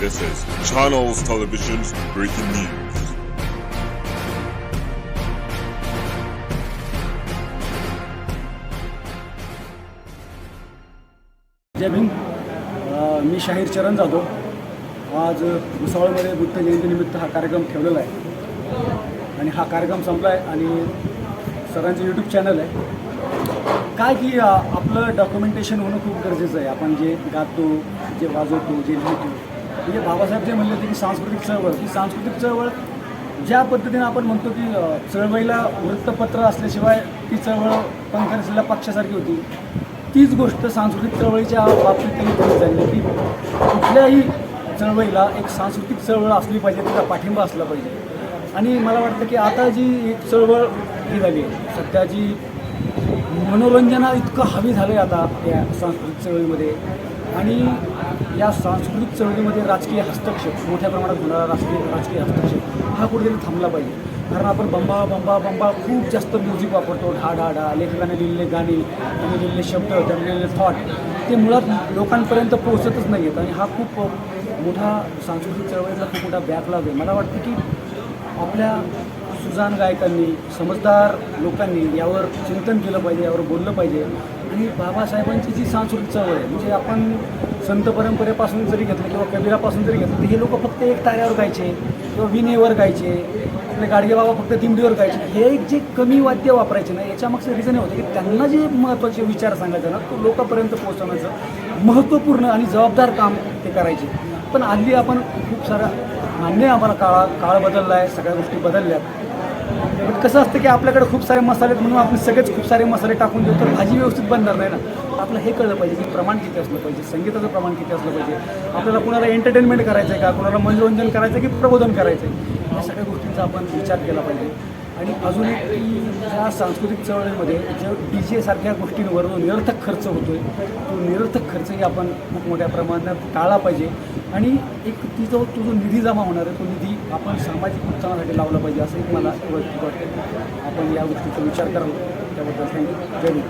This is Channels Television's breaking news. जय भीम. मी शाहीर चरण जाधव. आज भुसावळमध्ये बुद्ध जयंतीनिमित्त हा कार्यक्रम ठेवलेला आहे. आणि हा कार्यक्रम संपला आहे आणि सरांचं यूट्यूब चॅनल आहे. काय की आपलं डॉक्युमेंटेशन होणं खूप गरजेचं आहे. आपण जे गातो जे वाजवतो जे लिहितो म्हणजे बाबासाहेब जे म्हणले होते की सांस्कृतिक चळवळ ही सांस्कृतिक चळवळ ज्या पद्धतीने आपण म्हणतो की चळवळीला वृत्तपत्र असल्याशिवाय ती चळवळ पंखर असलेल्या पक्षासारखी होती. तीच गोष्ट सांस्कृतिक चळवळीच्या बाबतीत त्यांनी केली झाली की कुठल्याही चळवळीला एक सांस्कृतिक चळवळ असली पाहिजे तिचा पाठिंबा असला पाहिजे. आणि मला वाटतं की आता जी एक चळवळ ही झाली आहे सध्या जी मनोरंजना इतकं हवी झालं आहे आता या सांस्कृतिक चळवळीमध्ये. आणि या सांस्कृतिक चळवळीमध्ये राजकीय हस्तक्षेप मोठ्या प्रमाणात होणारा राजकीय राजकीय हस्तक्षेप हा कुठेतरी थांबला पाहिजे. कारण आपण बंबा बंबा बंबा खूप जास्त म्युझिक वापरतो. ढा ढा ढा लेखकाने लिहिलेले गाणी त्यांनी लिहिलेले शब्द त्यांनी लिहिलेले थॉट ते मुळात लोकांपर्यंत पोहोचतच नाही आहेत आणि हा खूप मोठा सांस्कृतिक चळवळीचा खूप मोठा बॅकलॉग आहे. मला वाटतं की आपल्या सुजान गायकांनी समजदार लोकांनी यावर चिंतन केलं पाहिजे यावर बोललं पाहिजे. आणि बाबासाहेबांची जी सांस्कृतिक चळवळ आहे म्हणजे आपण संत परंपरेपासून जरी घेतलं किंवा कबीरापासून जरी घेतलं तर हे लोक फक्त एक ताऱ्यावर गायचे किंवा विणेवर गायचे आपले गाडगे बाबा फक्त दिंडीवर गायचे. हे एक जे कमी वाद्य वापरायचे ना याच्यामागचं रिझन हे होतं की त्यांना जे महत्त्वाचे विचार सांगायचे ना तो लोकांपर्यंत पोहोचवण्याचं महत्त्वपूर्ण आणि जबाबदार काम ते करायचे. पण हल्ली आपण खूप सारा मान्य आहे आम्हाला काळा काळ बदलला आहे सगळ्या गोष्टी बदलल्या पण कसं असतं की आपल्याकडे खूप सारे मसाले आहेत म्हणून आपण सगळेच खूप सारे मसाले टाकून देऊ तर भाजी व्यवस्थित बनणार नाही ना. आपलं हे कळलं पाहिजे की प्रमाण किती असलं पाहिजे संगीताचं प्रमाण किती असलं पाहिजे. आपल्याला कुणाला एंटरटेनमेंट करायचं आहे का? कुणाला मनोरंजन करायचं आहे की प्रबोधन करायचं आहे या सगळ्या गोष्टींचा आपण विचार केला पाहिजे. आणि अजून एक ह्या सांस्कृतिक चळवळीमध्ये ज्या डी जे सारख्या गोष्टींवर जो निरर्थक खर्च होतो आहे तो निरर्थक खर्चही आपण खूप मोठ्या प्रमाणात टाळला पाहिजे. आणि एक ती जो तो जो निधी जमा होणार आहे तो निधी आपण सामाजिक उत्थानासाठी लावला पाहिजे असं एक मला वाटतं. आपण या गोष्टीचा विचार करावा. त्याबद्दल थँक्यू जय